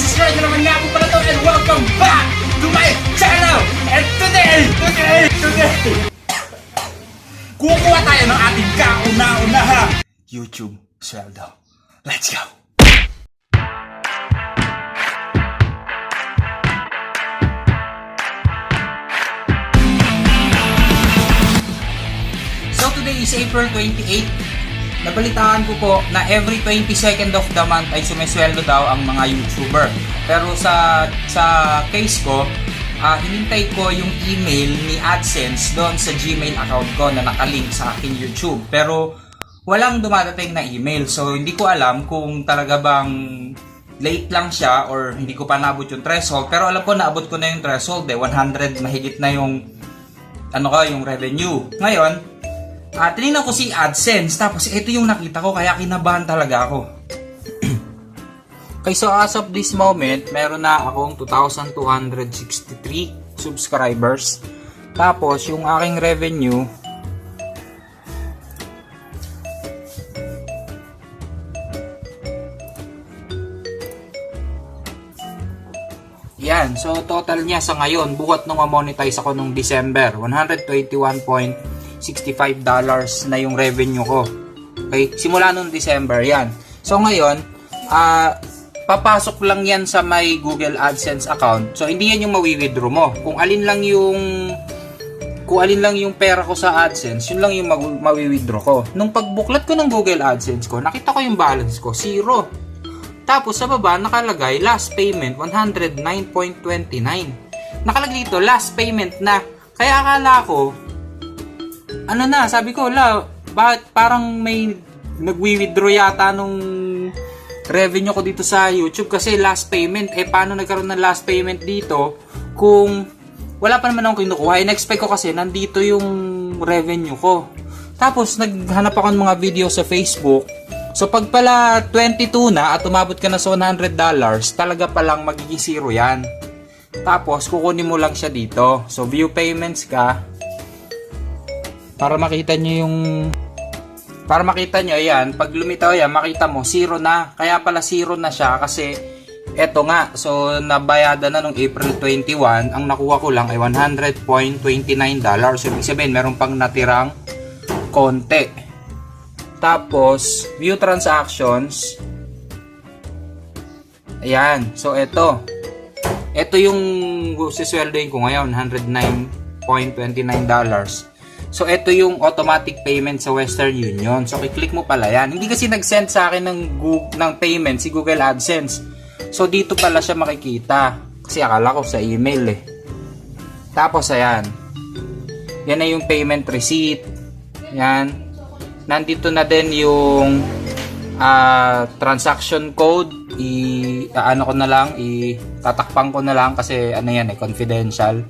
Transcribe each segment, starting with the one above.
Ray na naman po pala to and welcome back to my channel! And today, today, today, kukuha tayo ng ating kauna-unaha YouTube sweldo. Let's go! So today is April 28. Nabalitaan ko po na every 22nd of the month ay sumesweldo daw ang mga YouTuber. Pero sa sa case ko, ah hinintay ko yung email ni AdSense doon sa Gmail account ko na nakalink sa aking YouTube. Pero walang dumadating na email. So hindi ko alam kung talaga bang late lang siya or hindi ko pa naabot yung threshold. Pero alam ko naabot ko na yung threshold eh. 100 mahigit na yung ano ka, yung revenue. Ngayon, ah tinignan ko si AdSense, tapos ito yung nakita ko, kaya kinabahan talaga ako. okay, so as of this moment, meron na akong 2,263 subscribers. Tapos, yung aking revenue, Yan. So, total niya sa ngayon, buhat nung ma-monetize ako nung December, $121.65 na yung revenue ko. Okay? Simula nung December, yan. So, ngayon, ah papasok lang yan sa may Google AdSense account. So, hindi yan yung mawi-withdraw mo. Kung alin lang yung kung alin lang yung pera ko sa AdSense, yun lang yung mawi-withdraw ko. Nung pagbuklat ko ng Google AdSense ko, nakita ko yung balance ko, zero. Tapos sa baba nakalagay last payment 109.29. Nakalagay dito last payment na. Kaya akala ko ano na, sabi ko, la, bakit parang may nagwi-withdraw yata nung revenue ko dito sa YouTube kasi last payment. Eh paano nagkaroon ng last payment dito kung wala pa naman akong kinukuha. In-expect ko kasi nandito yung revenue ko. Tapos naghanap ako ng mga video sa Facebook So pag pala 22 na at umabot ka na sa $100, talaga palang magiging zero yan. Tapos kukunin mo lang siya dito. So view payments ka. Para makita nyo yung para makita nyo ayan, pag lumitaw yan, makita mo zero na. Kaya pala zero na siya kasi eto nga, so nabayada na nung April 21, ang nakuha ko lang ay $100.29. So ibig sabihin, meron pang natirang konti. Tapos, view transactions. Ayan. So, ito. Ito yung sisweldoin ko ngayon, $109.29. So, ito yung automatic payment sa Western Union. So, i-click mo pala yan. Hindi kasi nag-send sa akin ng, Google, ng payment si Google AdSense. So, dito pala siya makikita. Kasi akala ko sa email eh. Tapos, ayan. Yan na yung payment receipt. Yan nandito na din yung uh, transaction code i uh, ano ko na lang i tatakpan ko na lang kasi ano yan eh confidential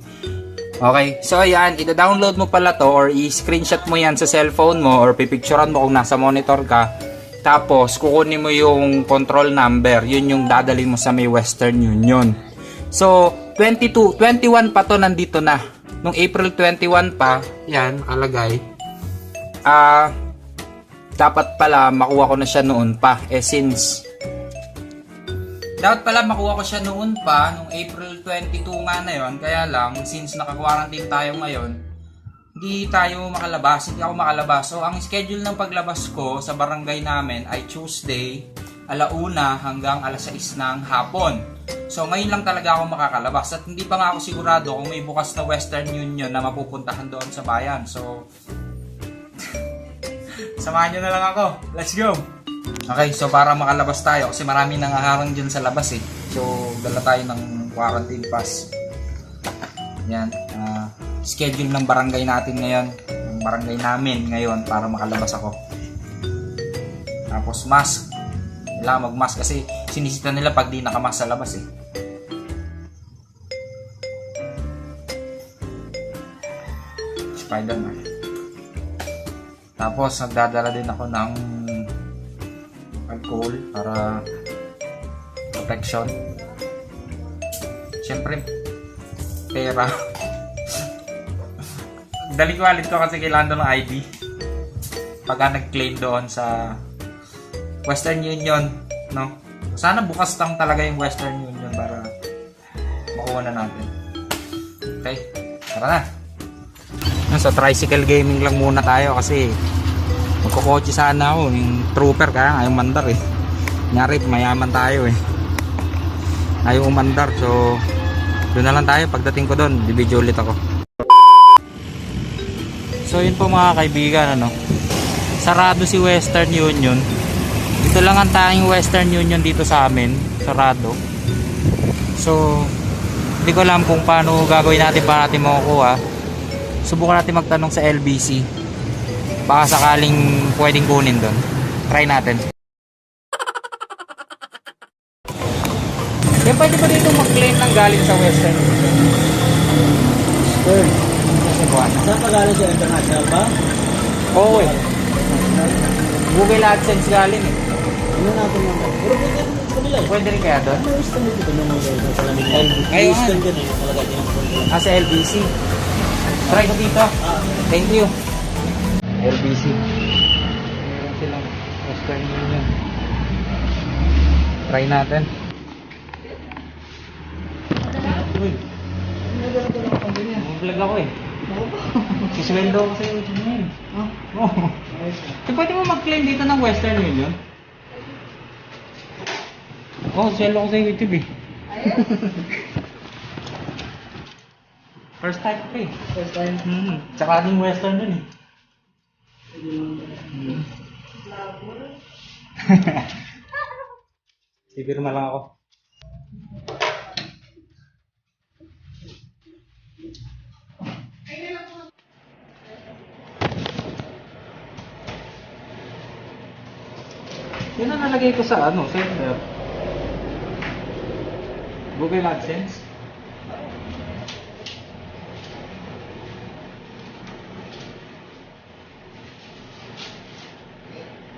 okay so ayan ida-download mo pala to or i-screenshot mo yan sa cellphone mo or pipicturean mo kung nasa monitor ka. Tapos kukunin mo yung control number. Yun yung dadalhin mo sa may Western Union. So 22 21 pa to nandito na. Nung April 21 pa yan kalagay ah uh, dapat pala makuha ko na siya noon pa. Eh since dapat pala makuha ko siya noon pa, nung April 22 nga na yon Kaya lang, since naka-quarantine tayo ngayon, hindi tayo makalabas, hindi ako makalabas. So, ang schedule ng paglabas ko sa barangay namin ay Tuesday, alauna hanggang alas 6 ng hapon. So, ngayon lang talaga ako makakalabas. At hindi pa nga ako sigurado kung may bukas na Western Union na mapupuntahan doon sa bayan. So, Samahan nyo na lang ako. Let's go! Okay, so para makalabas tayo, kasi marami nang haharang dyan sa labas eh. So, dala tayo ng quarantine pass. Yan. Uh, schedule ng barangay natin ngayon. Ng barangay namin ngayon para makalabas ako. Tapos mask. Kailangan mag-mask kasi sinisita nila pag di nakamask sa labas eh. Spider-Man. Tapos, nagdadala din ako ng alcohol para protection. Siyempre, pera. Dali ko wallet ko kasi kailangan doon ng ID. Pagka nag-claim doon sa Western Union, no? Sana bukas lang talaga yung Western Union para makuha na natin. Okay, tara na. Sa tricycle gaming lang muna tayo kasi magkukotse sana ako. Yung trooper kaya nga mandar eh. Nyari, mayaman tayo eh. Ayaw umandar so doon na lang tayo. Pagdating ko doon, bibidyo ulit ako. So yun po mga kaibigan ano. Sarado si Western Union. Ito lang ang tanging Western Union dito sa amin. Sarado. So hindi ko alam kung paano gagawin natin para natin makukuha. Subukan natin magtanong sa LBC. Baka sakaling pwedeng kunin doon. Try natin. Kaya pwede ba dito mag-claim ng galing sa Western buwan. saan pa galing sa international ba? Oo eh. Google AdSense galing eh. Ano natin yung Pero pwede kanila eh. Pwede rin kaya doon? Yung stand dito ng mga sa mo? Ayun, din eh, talaga din Ah, sa LBC. Try ko dito. Thank you. LBC. Meron silang Western Union. Try natin. Uy, Mag-vlog ako eh. Sisweldo ako sa YouTube ngayon. Oo. Oh. So, pwede mo mag-claim dito ng Western Union? Oh, sweldo ko sa YouTube eh. First time ko eh. first time. Hmm. Tsaka yung Western dun eh. Sipirma lang ako. Yun ang nalagay ko sa ano, sender. Google AdSense.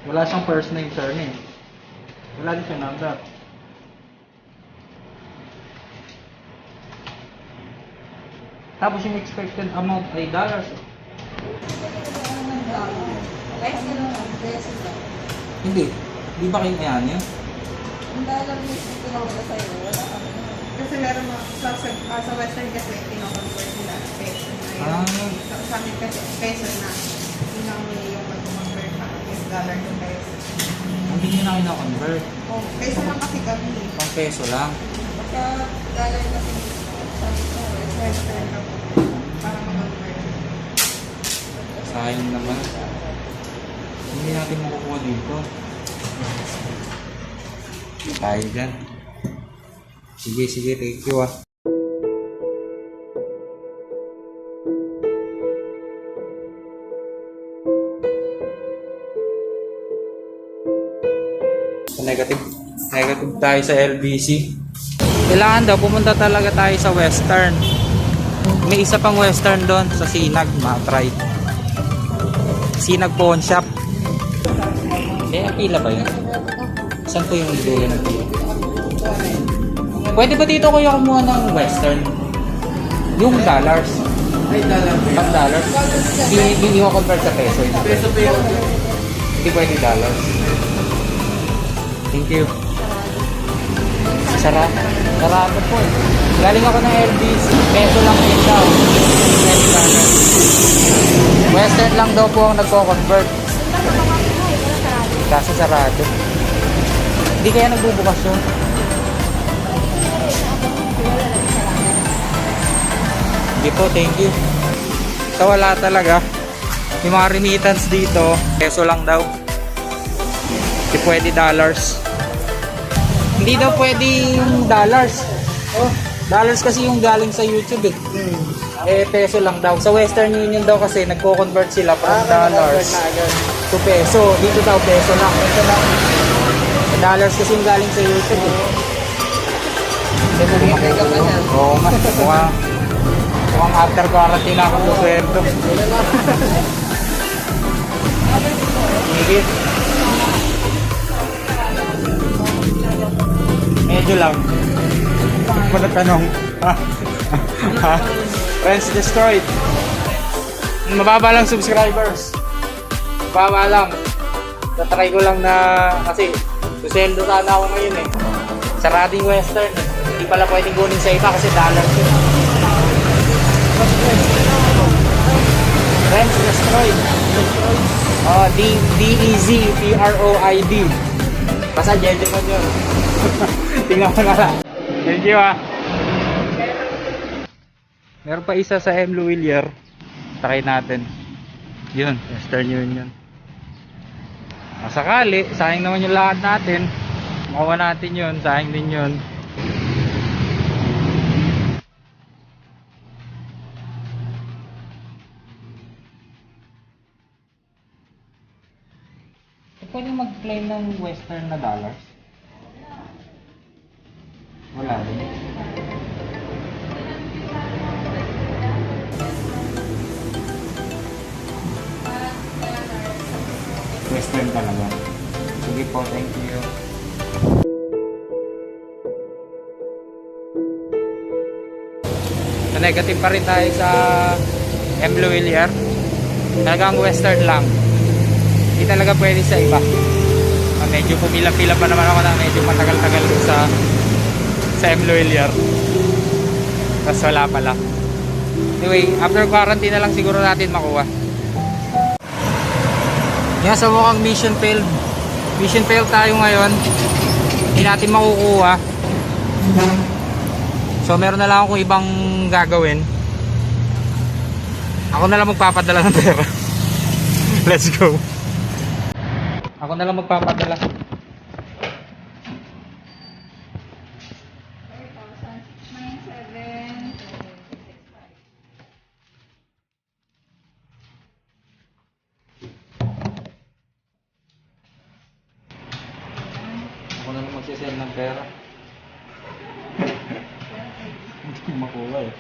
Wala siyang first name, surname. Wala din siyang number. Tapos yung expected amount ay dollars. eh. Hindi. Di ba kayo kaya niya? Ang tinawala sa'yo, wala kami na. Kasi meron mga, sa, sa, ah, sa western kasi, tinakonvert nila peso na yun. Ah. Sa, sa amin kasi, peso na. Yun ang yung sa dollar to peso. Hindi niya na kina-convert. Oh, peso lang kasi kami. Pang peso lang. Basta dollar kasi sabi ko, lang. Para mag-convert. Sayang naman. Hindi natin makukuha dito. Tayo dyan. Sige, sige. Thank you ah. Negative. Negative tayo sa LBC. Kailangan daw pumunta talaga tayo sa Western. May isa pang Western doon sa Sinag, ma-try. Sinag Pawn Shop. Eh, pila ba yun? Saan po yung dulo ng pila? Pwede ba dito kuya kumuha ng Western? Yung dollars. Ay, dollar. Pag dollars. Hindi, ko convert sa peso. Peso pa yun. Hindi pwede dollars. Thank you. Sarap. Sarado po eh. Galing ako ng LBC. Peso lang din daw. Western lang daw po ang nagko-convert. Kaso sarado. Hindi kaya nagbubukas yun. Hindi po, thank you. So wala talaga. Yung mga remittance dito, peso lang daw. Hindi pwede dollars. Hindi daw pwede yung dollars. Oh, dollars kasi yung galing sa YouTube eh. Eh, peso lang daw. Sa Western Union daw kasi nagko-convert sila from dollars to peso. Dito daw peso lang. Peso lang. Dollars kasi yung galing sa YouTube eh. Oo nga. Mukhang, mukhang after quarantine ako sa sweldo. Medyo lang. Ako na tanong. Friends destroyed. Mababa lang subscribers. Mababa lang. Tatry ko lang na kasi Susweldo sana ako ngayon eh. Sarading Western. Hindi pala pwedeng kunin sa iba kasi dollar yun. French destroyed. Oh, D D-E-Z P-R-O-I-D. Basta Jejemon yun. Tingnan mo na lang. Thank you ah. Meron pa isa sa M. Louvillier. Takay natin. Yun, Western Union. Masakali, sayang naman yung lahat natin. Makuha natin yun, sayang din yun. Pwede mag-claim ng Western na dollars? Wala rin. Western talaga. Sige po, thank you. So, negative pa rin tayo sa M. Louvillier. Talagang western lang. Hindi talaga pwede sa iba. Ah, medyo pumila-pila pa naman ako na medyo matagal-tagal sa sa M. Louvillier. Tapos wala pala. Anyway, after quarantine na lang siguro natin makuha. Yan, sa mukhang mission failed. Mission failed tayo ngayon. Hindi natin makukuha. So, meron na lang akong ibang gagawin. Ako na lang magpapadala ng pera. Let's go. Ako na lang magpapadala. Nine, seven. Ako na lang magsisend ng pera. Hindi ko makuha eh.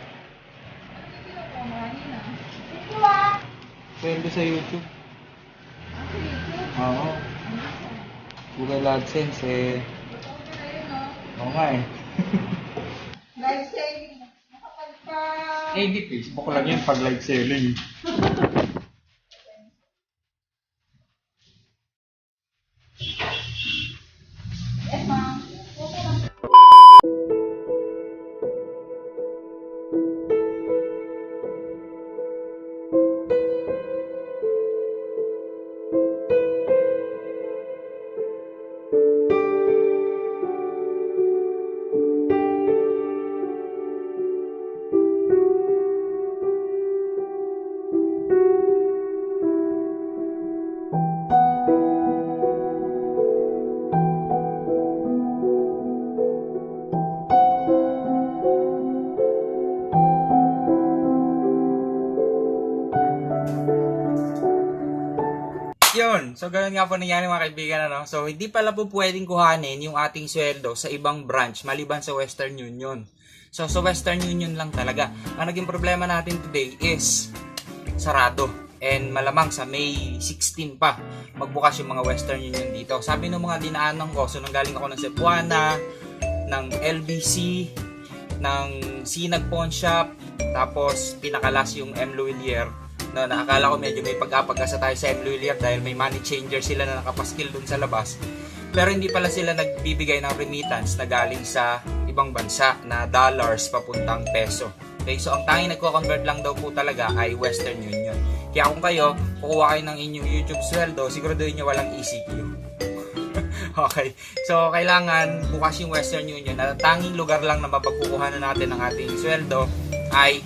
Pwede sa YouTube. Oo. Google AdSense eh. Oo nga eh. Life saving. Nakapagpa... Eh, di Facebook lang yun pag live selling. Yun. So, ganun nga po nangyari mga kaibigan. Ano? So, hindi pala po pwedeng kuhanin yung ating sweldo sa ibang branch maliban sa Western Union. So, sa Western Union lang talaga. Ang naging problema natin today is sarado. And malamang sa May 16 pa magbukas yung mga Western Union dito. Sabi ng mga dinaanan ko, so nanggaling ako ng Cebuana, ng LBC, ng Sinag Pawn Shop, tapos pinakalas yung M. Louvillier na nakakala ko medyo may pag-apag-asa tayo sa M. Louvillier dahil may money changer sila na nakapaskil dun sa labas. Pero hindi pala sila nagbibigay ng remittance na galing sa ibang bansa na dollars papuntang peso. Okay, so ang tanging nagko-convert lang daw po talaga ay Western Union. Kaya kung kayo, kukuha kayo ng inyong YouTube sweldo, siguraduhin nyo walang ECQ. okay. So, kailangan bukas yung Western Union na tanging lugar lang na mapagkukuhanan natin ng ating sweldo ay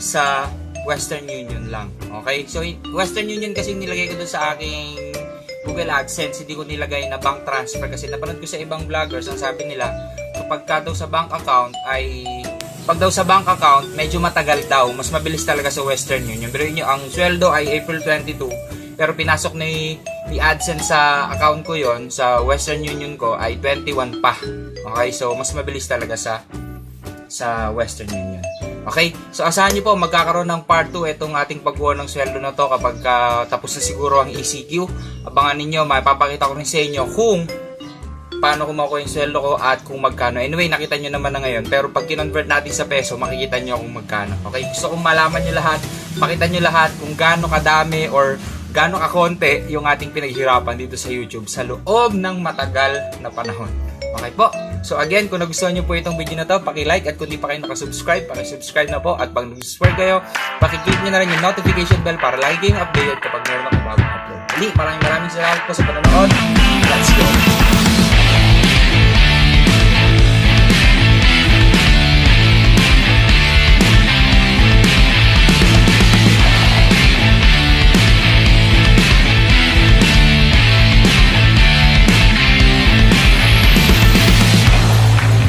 sa Western Union lang. Okay? So, Western Union kasi nilagay ko doon sa aking Google AdSense, hindi ko nilagay na bank transfer kasi napanood ko sa ibang vloggers, ang sabi nila, kapag ka daw sa bank account ay pag daw sa bank account, medyo matagal daw. Mas mabilis talaga sa Western Union. Pero yun, ang sweldo ay April 22. Pero pinasok ni, ni AdSense sa account ko yon sa Western Union ko ay 21 pa. Okay, so mas mabilis talaga sa sa Western Union. Okay? So asahan niyo po magkakaroon ng part 2 itong ating pagkuha ng sweldo na to kapag ah, tapos na siguro ang ECQ. Abangan ninyo, mapapakita ko rin sa inyo kung paano ko makuha yung sweldo ko at kung magkano. Anyway, nakita nyo naman na ngayon. Pero pag kinonvert natin sa peso, makikita nyo kung magkano. Okay? Gusto kong malaman nyo lahat, makita nyo lahat kung gaano kadami or gaano kakonti yung ating pinaghirapan dito sa YouTube sa loob ng matagal na panahon. Okay po. So again, kung nagustuhan nyo po itong video na to, paki-like at kung di pa kayo nakasubscribe, paki-subscribe na po. At pag nag-subscribe kayo, paki-click nyo na rin yung notification bell para lagi kayong updated kapag meron akong bagong upload. Muli, maraming maraming salamat po sa panonood. Let's go!